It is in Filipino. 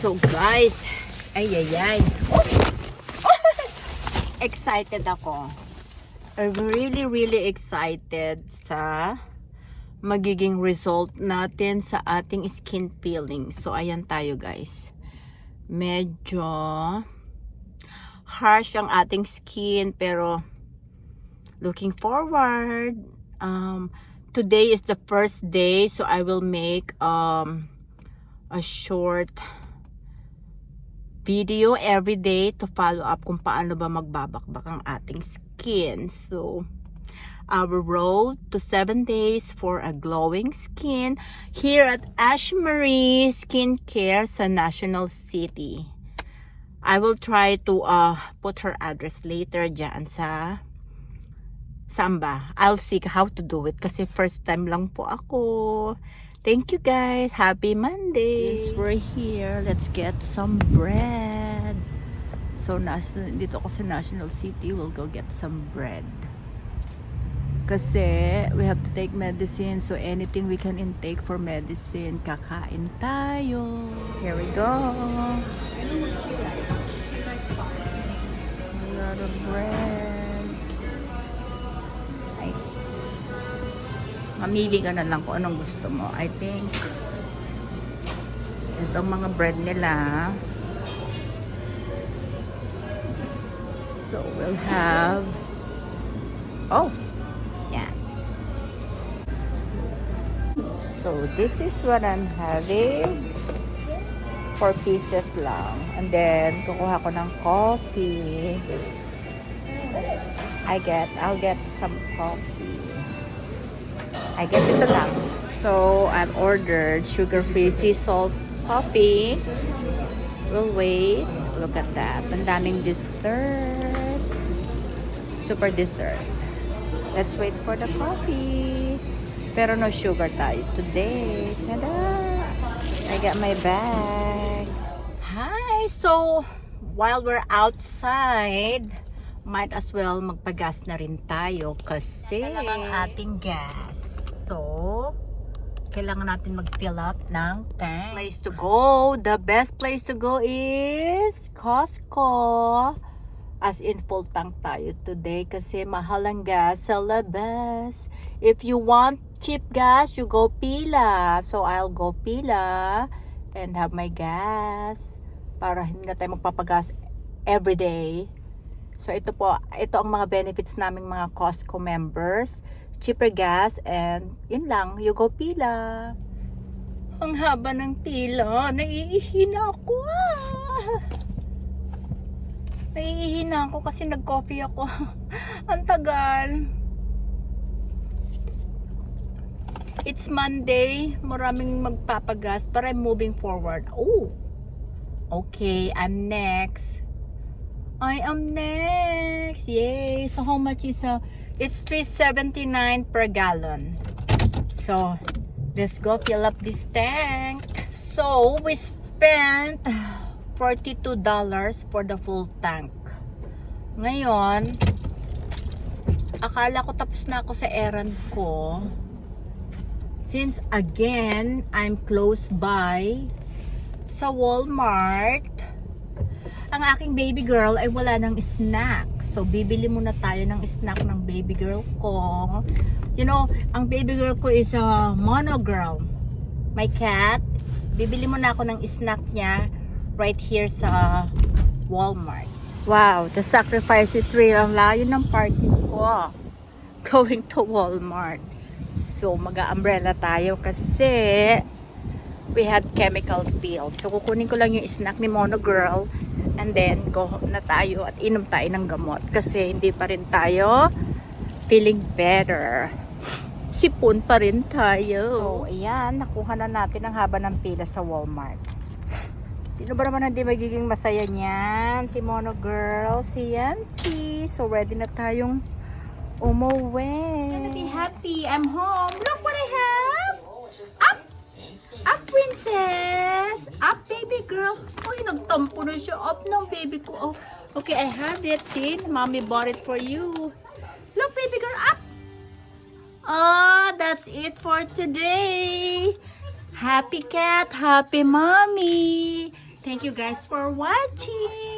So guys, ay ay ay. excited ako. I'm really really excited sa magiging result natin sa ating skin peeling. So ayan tayo guys. Medyo harsh ang ating skin pero looking forward. Um, today is the first day so I will make um, a short video every day to follow up kung paano ba magbabakbak ang ating skin. So, our road to 7 days for a glowing skin here at Ashmarie Skincare sa National City. I will try to uh, put her address later dyan sa Samba. I'll see how to do it kasi first time lang po ako. Thank you guys. Happy Monday. Since we're here, let's get some bread. So, national, dito ako sa National City. We'll go get some bread. Kasi we have to take medicine. So, anything we can intake for medicine, kakain tayo. Here we go. A lot of bread. Mamili ka na lang kung anong gusto mo. I think itong mga bread nila so we'll have oh yeah so this is what I'm having four pieces lang. And then kukuha ko ng coffee. I get I'll get some coffee I get ito lang. So, I've ordered sugar-free sea salt coffee. We'll wait. Look at that. Ang daming dessert. Super dessert. Let's wait for the coffee. Pero no sugar tayo today. Tada! I got my bag. Hi! So, while we're outside, might as well magpagas na rin tayo kasi ang ating gas. So, kailangan natin mag-fill up ng tank. Place to go. The best place to go is Costco. As in full tank tayo today kasi mahal ang gas sa labas. If you want cheap gas, you go Pila. So, I'll go Pila and have my gas para hindi na tayo magpapagas every day. So ito po, ito ang mga benefits naming mga Costco members. Cheaper gas and yun lang, you go pila. Ang haba ng pila, naiihina ako ah. Naiihina ako kasi nag-coffee ako. ang tagal. It's Monday, maraming magpapagas but I'm moving forward. Oh, okay, I'm next. I am next. Yay. So how much is a it's 3.79 per gallon. So let's go fill up this tank. So we spent $42 for the full tank. Ngayon, akala ko tapos na ako sa errand ko. Since again, I'm close by sa Walmart ang aking baby girl ay wala ng snack. So, bibili muna tayo ng snack ng baby girl ko. You know, ang baby girl ko is a mono girl. My cat. Bibili muna ako ng snack niya right here sa Walmart. Wow, the sacrifice is real. Ang layo ng parking ko. Going to Walmart. So, mag-umbrella tayo kasi we had chemical peel. So, kukunin ko lang yung snack ni Mono Girl and then go home na tayo at inom tayo ng gamot kasi hindi pa rin tayo feeling better. Sipon pa rin tayo. So, ayan, nakuha na natin ang haba ng pila sa Walmart. Sino ba naman hindi magiging masaya niyan? Si Mono Girl, si Yancy. So, ready na tayong umuwi. Gonna be happy. I'm home. Look what I have. Up! Princess! Up, baby girl! Uy, nagtampo na siya. Up ng baby ko. Oh, okay, I have it. See? Mommy bought it for you. Look, baby girl, up! Ah, that's it for today. Happy cat, happy mommy. thank you guys for watching.